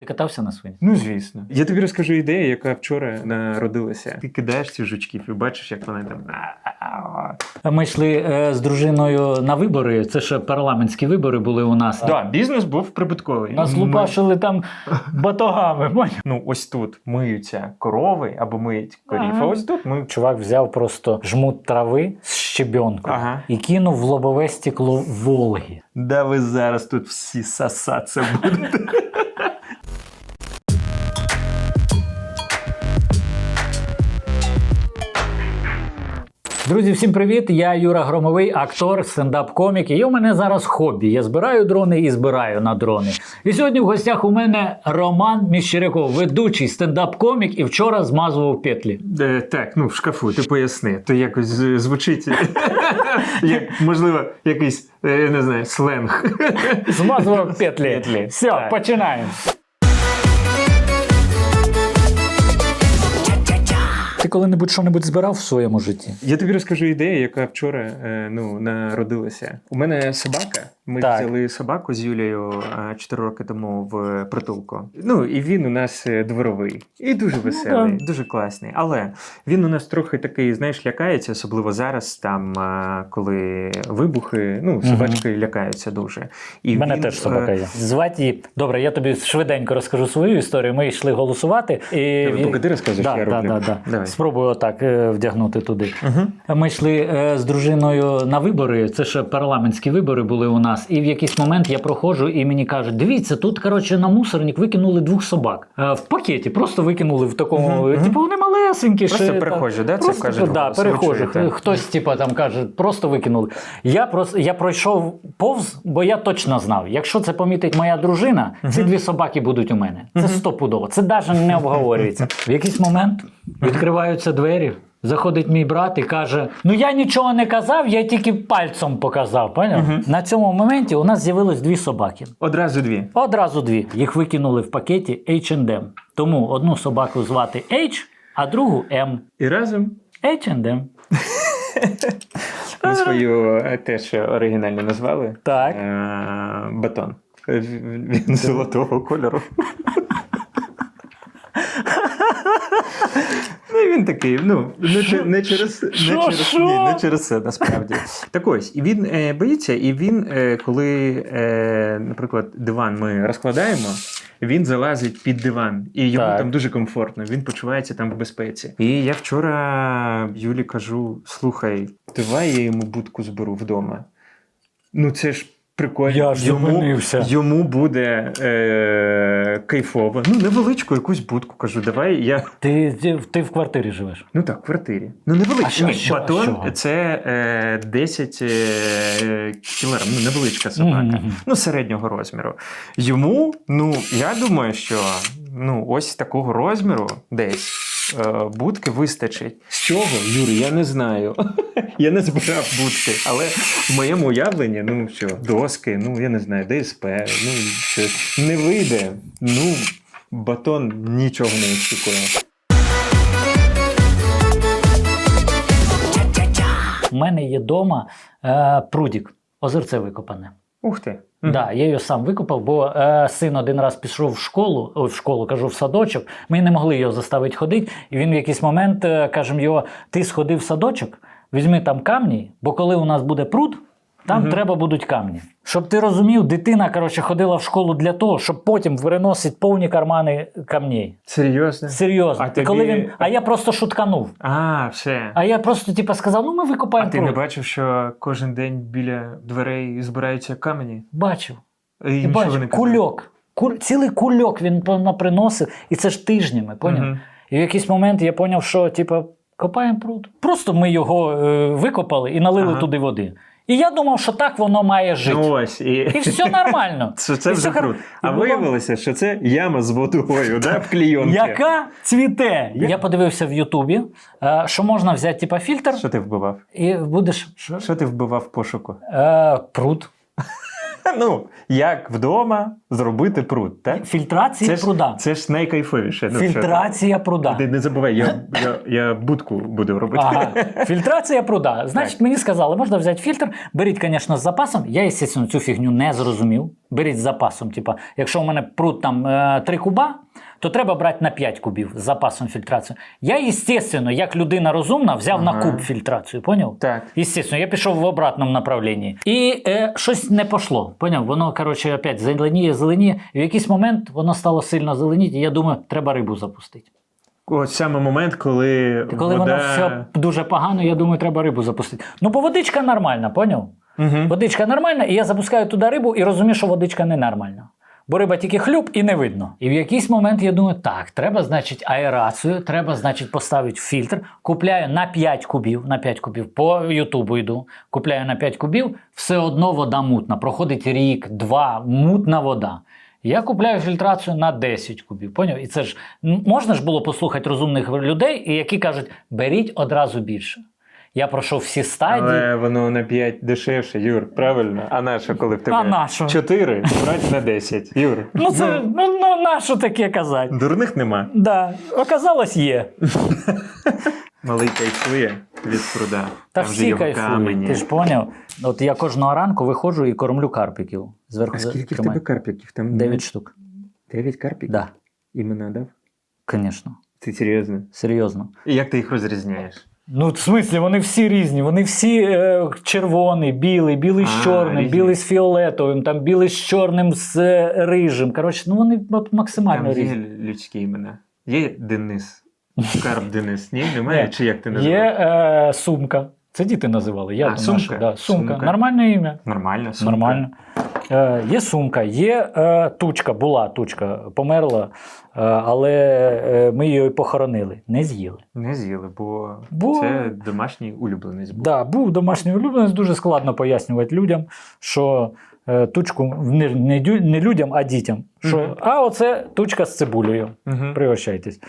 Ти катався на свині? Ну, звісно. Я тобі розкажу ідею, яка вчора народилася. Ти кидаєш ці жучків і бачиш, як вони там. Ми йшли е, з дружиною на вибори. Це ще парламентські вибори були у нас. Да, бізнес був прибутковий. Нас Ми- лупашили там батогами. поняв? Ну, ось тут миються корови або миють корів. Ага. А ось тут ми. Чувак взяв просто жмут трави з щебенкою Ага. і кинув в лобове стекло Волги. Да ви зараз тут всі сосаться будете. Друзі, всім привіт! Я Юра Громовий, актор, стендап-комік. І у мене зараз хобі. Я збираю дрони і збираю на дрони. І сьогодні в гостях у мене Роман Міщеряков, ведучий стендап-комік, і вчора змазував петлі. Е, так, ну в шкафу, ти поясни. То якось звучить, як, можливо, якийсь, е, я не знаю, сленг. Змазував. Петлі. Все, починаємо. Ти коли-небудь що-небудь збирав в своєму житті? Я тобі розкажу ідею, яка вчора е, ну, народилася. У мене собака. Ми Так. взяли собаку з Юлією 4 роки тому в притулку. Ну і він у нас е, дворовий і дуже веселий, да. дуже класний. Але він у нас трохи такий, знаєш, лякається, особливо зараз, там е, коли вибухи, ну собачки лякаються дуже. І мене він, теж собака е, є. Звати її. Добре, я тобі швиденько розкажу свою історію. Ми йшли голосувати. І... Поки ти розказуєш, да, я да, роблю. Да, да. Давай. Спробую отак е, вдягнути туди. Угу. Ми йшли е, з дружиною на вибори. Це ще парламентські вибори були у нас. І в якийсь момент я проходжу, і мені кажуть: дивіться, тут коротше на мусорник викинули двох собак. Е, в пакеті просто викинули в такому. Мгм. Типу вони малесенькі. Просто ще, перехожі, да, це Просто, кажуть да, чуєте? Хтось, типу, там каже, просто викинули. Я просто я пройшов повз, бо я точно знав. Якщо це помітить моя дружина, ці дві собаки будуть у мене. Це стопудово. Це навіть не обговорюється. В якийсь момент відкриваються двері. Заходить мій брат і каже: Ну я нічого не казав, я тільки пальцем показав. Поняв? На цьому моменті у нас з'явилось дві собаки. Одразу дві. Одразу дві. Їх викинули в пакеті H&M. Тому одну собаку звати H, а другу M. І разом H&M. ми свою е, теж оригінально назвали. Так. Е, Батон. Е, Він золотого кольору. Ну, він такий, ну, не, не через, не, через, ні, не через це, насправді. Так ось, і він е, боїться, і він, е, коли, е, наприклад, диван ми розкладаємо, він залазить під диван, і йому Так. там дуже комфортно, він почувається там в безпеці. І я вчора Юлі кажу: слухай, давай я йому будку зберу вдома. Ну, це ж прикольно. Я ж йому, зупинився. йому буде е, кайфово. Ну, невеличку якусь будку кажу, давай я. Ти, ти, в квартирі живеш. Ну так, в квартирі. Ну, невеличку. А що- Ні, що- батон що? це е, 10 е, кілограм. Ну, невеличка собака. Мгм. Ну, середнього розміру. Йому, ну, я думаю, що ну, ось такого розміру десь. Е, Будки вистачить. З чого, Юрій, я не знаю. Я не збирав будки, але в моєму уявленні, ну що, доски, ну я не знаю, ДСП, ну щось не вийде. Ну, батон нічого не очікує. У мене є вдома е, прудік, озерце викопане. Ух ти. Да, я її сам викупив, бо е, син один раз пішов в школу, о, в школу кажу, в садочок. Ми не могли його заставити ходити. І він в якийсь момент е, кажемо його: ти сходив в садочок, візьми там камні, бо коли у нас буде пруд, там Мгм. треба будуть камні. Щоб ти розумів, дитина коротше, ходила в школу для того, щоб потім виносити повні кармани камней. Серйозно? Серйозно. А І коли він, а я просто шутканув. А, все. А я просто типу, сказав: ну ми А викопаємо ти не бачив, що кожен день біля дверей збираються камені? Бачив. І І не кульок. Кур... Цілий кульок він приносив, і це ж тижнями, поняв? Мгм. І в якийсь момент я поняв, що типу, копаємо пруд. Просто ми його е, викопали і налили Ага. туди води. І я думав, що так воно має жити. Ну ось. І... І все нормально. Це, це І вже все круто. І А було- виявилося, що це яма з водою, да, в клійонці. Яка цвіте? Я подивився в Ютубі, е, що можна взяти типу, фільтр Що ти вбивав? і будеш що? Що ти вбивав в пошуку? Е, пруд. Ну, як вдома зробити пруд, так? Фільтрація Це ж, пруда. це ж найкайфовіше. Ну, Фільтрація пруда. ти? Не забувай, я, я, я будку буду робити. Ага. Фільтрація пруда. Значить, мені сказали, можна взяти фільтр, беріть, звісно, з запасом. Я, звісно, цю фігню не зрозумів. Беріть з запасом. Типа, якщо у мене пруд там три 3 куба, то треба брати на 5 кубів з запасом фільтрацію. Я, звісно, як людина розумна, взяв на куб фільтрацію, поняв? Так. Естественно, я пішов в обратному направленні. І е, щось не пішло. Поняв? Воно, коротше, опять зеленіє, зеленіє. І в якийсь момент воно стало сильно зеленіти, і я думаю, треба рибу запустити. Ось саме момент, коли, І коли вода... воно все дуже погано, я думаю, треба рибу запустити. Ну, бо водичка нормальна, поняв? Мгм. Водичка нормальна, і я запускаю туди рибу і розумію, що водичка ненормальна. Бо риба тільки хлюб і не видно. І в якийсь момент я думаю, так, треба, значить, аерацію, треба, значить, поставити фільтр. Купляю на 5 кубів, на 5 кубів, по Ютубу йду. Купляю на 5 кубів, все одно вода мутна. Проходить рік, два, мутна вода. Я купляю фільтрацію на 10 кубів. Поняв? І це ж можна ж було послухати розумних людей, які кажуть, беріть одразу більше. Я пройшов всі стадії. Але воно на 5 дешевше, Юр, правильно? А на коли в тебе А на що? 4, брать на 10. Юр. Ну це ну, ну на що таке казати? Дурних нема. Да, оказалось, є. Малий кайфує від пруда. Та Там всі кайфують. Ти ж поняв? От я кожного ранку виходжу і кормлю карпіків. Зверху А скільки в тебе карпіків? Там 9 штук. 9 карпіків? Да, Імена дав? звісно. Ти серйозно? Серйозно. І як ти їх розрізняєш? Ну, в смислі, вони всі різні. Вони всі е, червоний, білий, білий з чорним, різні. білий з фіолетовим, там білий з чорним з е, рижим. Коротше, ну вони от максимально Там є різні. людські імена. Є Денис. Карп Денис. Ні, немає? Ні. Чи як ти Є е, сумка. Це діти називали. Я А, то сумка? нашу, да. сумка. Сумка. Нормальне ім'я. Нормально. сумка. Нормально. Е, є сумка, є е, тучка, була тучка, померла, е, але ми її похоронили, не з'їли. Не з'їли, бо, Бо- це домашній улюбленець був. Да, був домашній улюбленець, дуже складно пояснювати людям, що е, тучку не, не, не людям, а дітям. Що, Мгм. А оце тучка з цибулею. Мгм. Пригощайтесь.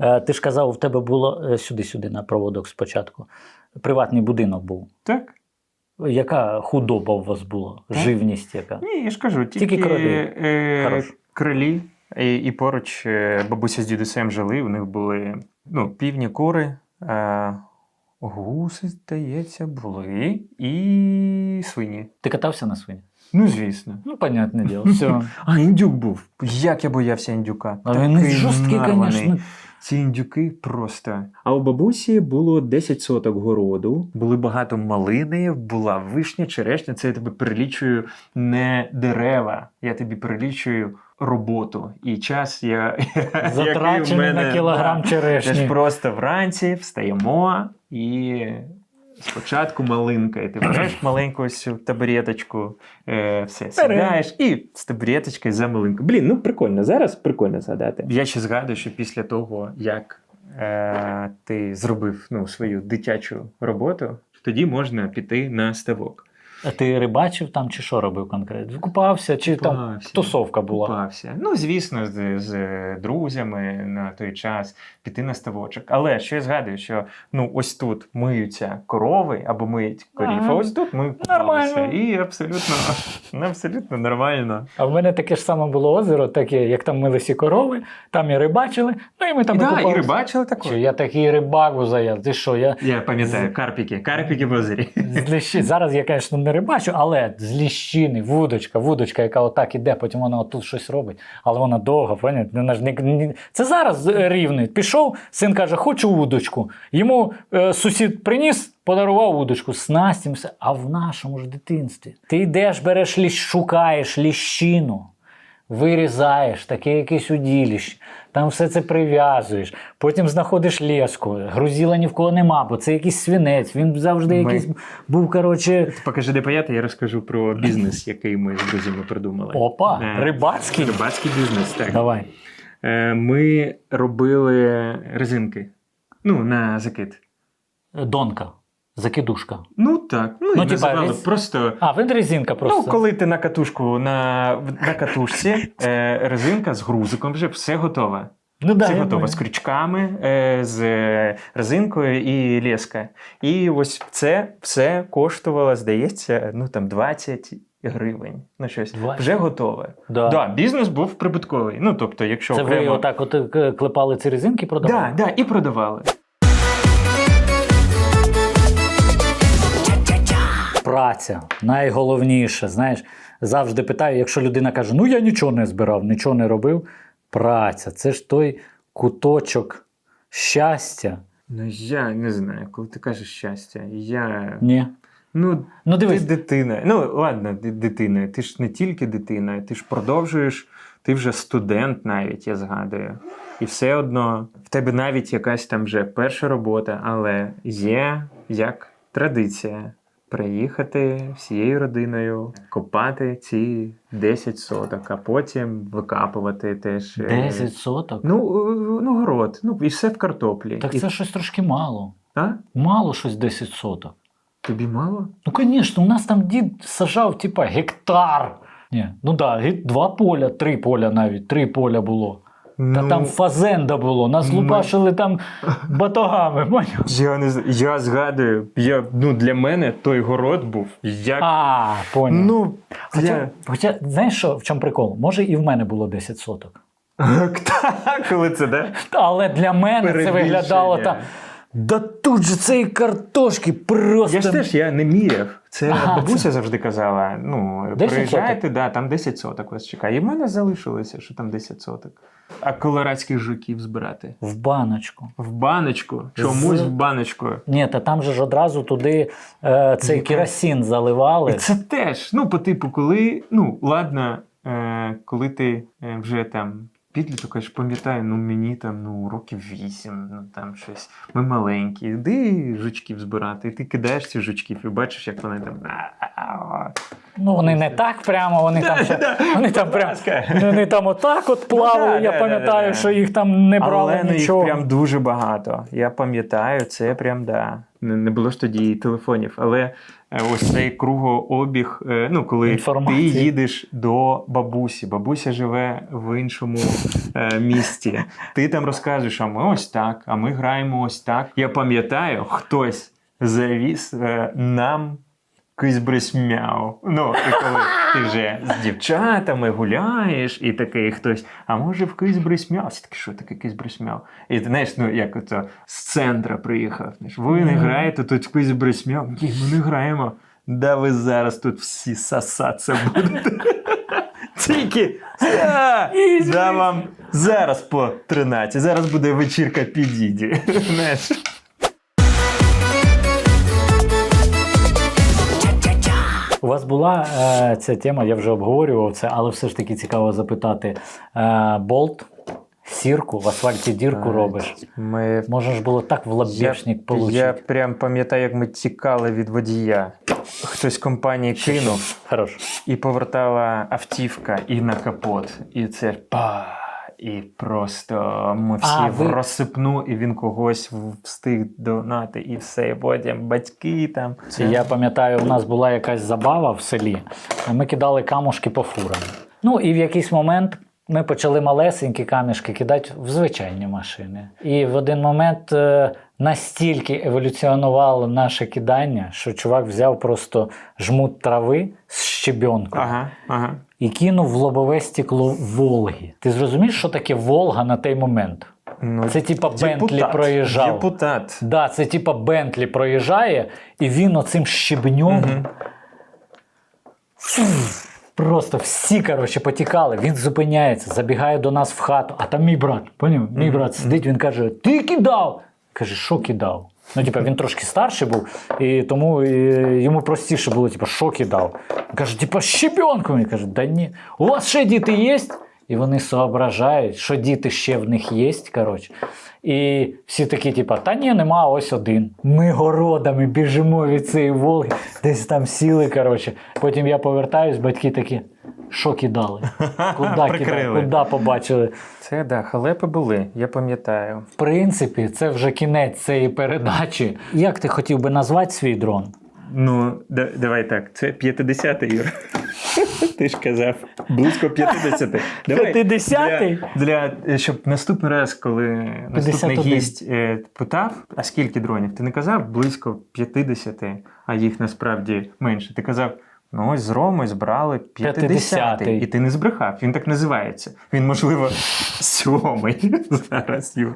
Е, ти ж казав, в тебе було сюди-сюди на проводок спочатку. Приватний будинок був. Так. Яка худоба у вас була? Так. Живність яка? Ні, я ж кажу, тільки, Тільки кролі. е, кролі. І, і поруч е, бабуся з дідусем жили, у них були ну, півні кури, е, гуси, здається, були, і свині. Ти катався на свині? Ну, звісно. Ну, понятне діло. Все. А, індюк був. Як я боявся індюка. А він жорсткий, звісно. Ці індюки просто. А у бабусі було 10 соток городу, були багато малини, була вишня, черешня. Це я тобі перелічую не дерева, я тобі перелічую роботу і час. Я, Затрачений мене, на кілограм да. Це ж просто вранці встаємо і. Спочатку малинка, і ти береш маленьку ось табуреточку, е, все, сідаєш і з табуреточкою за малинку. Блін, ну прикольно. Зараз прикольно згадати. Я ще згадую, що після того, як е, ти зробив ну, свою дитячу роботу, тоді можна піти на ставок. А ти рибачив там чи що робив конкретно? Купався, чи там Купався. тусовка була? Купався. Ну, звісно, з, з друзями на той час піти на ставочок. Але що я згадую, що ну ось тут миються корови або миють корів, Ага. а ось тут ми купалися. Нормально. І абсолютно, ну, абсолютно нормально. А в мене таке ж саме було озеро, таке, як там милися корови, там і рибачили, ну і ми там і, і да, і рибачили також. Що, Я такий рибак заяв. Ти що, я Я пам'ятаю, карпіки, карпіки в озері. Зараз я, звісно, не рибачу, але з ліщини, вудочка, вудочка, яка отак іде, потім вона отут щось робить, але вона довга, не, не... Це зараз рівний. Пішов, син каже, хочу вудочку. Йому е, сусід приніс, подарував вудочку, снастімся. А в нашому ж дитинстві. Ти йдеш, береш ліщ, шукаєш ліщину. Вирізаєш таке якесь уділіще, там все це прив'язуєш, потім знаходиш леску, грузіла ні в кого нема, бо це якийсь свинець, він завжди Ми- якийсь був, коротше, Покажи, де паяти, я розкажу про бізнес, який ми з друзями придумали. опа, Е, рибацький. Рибацький бізнес, так. Давай. Е, Ми робили резинки. Ну, на закид. Донка, закидушка. Ну так. Ну, Ну, і типа, різ- просто. А, він резинка просто. Ну, коли ти на катушку на, на катушці, е, резинка з грузиком вже все готове. ну, да, Все готово з крючками, е, з резинкою і леска. І ось це все коштувало, здається, ну там 20 гривень на щось. 20? Вже готове. Да. Да, бізнес був прибутковий. Ну тобто, якщо Це ви отак от е, клепали ці резинки, продавали? да, да, і продавали. Праця найголовніше. Знаєш, завжди питаю, якщо людина каже, ну я нічого не збирав, нічого не робив. Праця це ж той куточок щастя. Ну я не знаю, коли ти кажеш щастя, я. Ні. Ну, Ну дивись, Ти дитина. Ну, ладно, ти дитина. Ти ж не тільки дитина, ти ж продовжуєш, ти вже студент навіть, я згадую. І все одно в тебе навіть якась там вже перша робота, але є як традиція приїхати всією родиною, копати ці 10 соток, а потім викапувати теж. е, 10 соток. Ну, е, ну, город, ну і все в картоплі. Так І- це щось трошки мало. А? Мало щось 10 соток. Тобі мало? Ну, звісно, у нас там дід сажав, типа, гектар. Ні, ну так, да, два поля, три поля навіть, три поля було. Та Ну, там фазенда було, нас ми- лупашили там батогами. Я не я згадую, я, ну, для мене той город був як. А, поняв. ну, Хоча, я... хоча, знаєш, що, в чому прикол? Може, і в мене було 10 соток. коли це, да? Але для мене це виглядало так. Да тут же цієї картошки просто. Я ж теж я не міряв. Це Ага, бабуся завжди казала: ну, приїжджайте, да, там 10 соток вас чекає. І в мене залишилося, що там 10 соток. А колорадських жуків збирати. В баночку. В баночку. Чомусь З- в баночку. Ні, та там же ж одразу туди е, цей Яке? керосин заливали. І це теж, ну, по типу, коли, ну, ладно, е, коли ти е, вже там підліток, я ж пам'ятаю, ну мені там ну, років вісім, ну там щось. Ми маленькі, іди жучків збирати, і ти кидаєш ці жучків і бачиш, як вони там. Ну, вони не так прямо, вони там, вони там прям, вони там отак от плавали. я пам'ятаю, що їх там не брали Але ну, нічого. їх прям дуже багато. Я пам'ятаю, це прям да. Не, було ж тоді телефонів, але е, ось цей кругообіг, е, ну коли Інформації. ти їдеш до бабусі, бабуся живе в іншому е, місті. Ти там розкажеш, а ми ось так, а ми граємо ось так. Я пам'ятаю, хтось завіз нам. Кись мяу. Ну, і коли ти вже з дівчатами гуляєш, і такий хтось, а може в кись мяу? Це таке, що таке кись мяу? І ти знаєш, ну як ото з центра приїхав. знаєш, Ви не граєте тут кись мяу? Ні, ми не граємо. Да ви зараз тут всі сасаться будете. Тільки да вам зараз по 13, зараз буде вечірка підіді. Знаєш. Вас була е, ця тема, я вже обговорював це, але все ж таки цікаво запитати. Е, болт, сірку, в асфальті дірку робиш. Ми Може ж було так в лабешник Я прям пам'ятаю, як ми тікали від водія. Хтось компанії кинув Хорош. і повертала автівка і на капот. І це па. І просто ми всі А, в ви- розсипну, і він когось встиг донати, і все. І потім батьки там. Це я пам'ятаю, у нас була якась забава в селі. Ми кидали камушки по фурам. Ну і в якийсь момент ми почали малесенькі камішки кидати в звичайні машини. І в один момент е, настільки еволюціонувало наше кидання, що чувак взяв просто жмут трави з щебенкою Ага, ага. і кинув в лобове стекло Волги. Ти зрозумієш, що таке Волга на той момент? Ну, Це типа Бентлі проїжджав. Депутат. Да, це типа Бентлі проїжджає, і він оцим щебнем. Мгм. Просто всі, коротше, потікали. Він зупиняється, забігає до нас в хату, а там мій брат. Поняв? Мій брат сидить, він каже: Ти кидав! Каже, що кидав? Ну, типа, він трошки старший був, і тому і, йому простіше було, типа, що кидав. Каже, типа, щепенку. Він каже, да ні. У вас ще діти є? І вони соображають, що діти ще в них є. Коротше. І всі такі, типа, та ні, нема, ось один. Ми городами біжимо від цієї Волги, десь там сіли. Коротше. Потім я повертаюсь, батьки такі, що кидали? Куди кидали? Куди побачили? Це да, халепи були, я пам'ятаю. В принципі, це вже кінець цієї передачі. Як ти хотів би назвати свій дрон? Ну, да, давай так, це 50-й, Юр. Ти ж казав, близько 50. Давай, 50-й? Для, для, щоб наступний раз, коли наступний 51. гість е, питав, а скільки дронів? Ти не казав близько 50, а їх насправді менше. Ти казав Ну, ось з Роми збрали 50-й. 50-й. І ти не збрехав, він так називається. Він, можливо, сьомий зараз. Юр.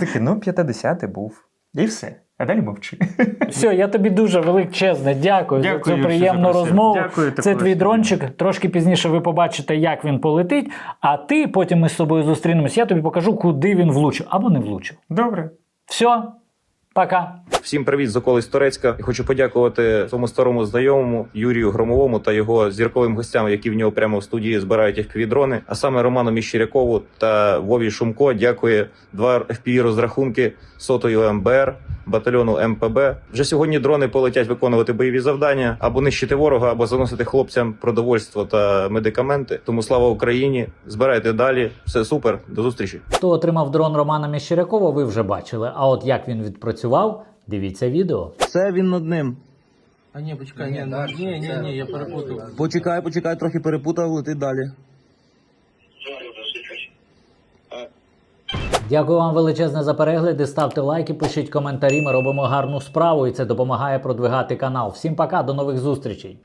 Такий, ну, 50-й був. І все. А далі мовчи. Все, я тобі дуже величезне дякую, Дякую, за цю приємну розмову. Дякую Це твій дрончик. Трошки пізніше ви побачите, як він полетить. А ти потім ми з тобою зустрінемось. Я тобі покажу, куди він влучив або не влучив. Добре. Все, пока. Всім привіт з околиць Турецька. І хочу подякувати своєму старому знайомому Юрію Громовому та його зірковим гостям, які в нього прямо в студії збирають FPV-дрони. А саме Роману Міщирякову та Вові Шумко дякує два FPV розрахунки сотою МБР. Батальйону МПБ вже сьогодні дрони полетять виконувати бойові завдання або нищити ворога, або заносити хлопцям продовольство та медикаменти. Тому слава Україні! Збирайте далі. Все супер. До зустрічі. Хто отримав дрон Романа Міщирякова, ви вже бачили. А от як він відпрацював, дивіться відео. Все він над ним. А ні, почекай, ні, ні, ні, ні, ні, я перепутав. Почекай, почекай, трохи перепутав, летить далі. Дякую вам величезне за перегляди. Ставте лайки, пишіть коментарі. Ми робимо гарну справу, і це допомагає продвигати канал. Всім пока, до нових зустрічей.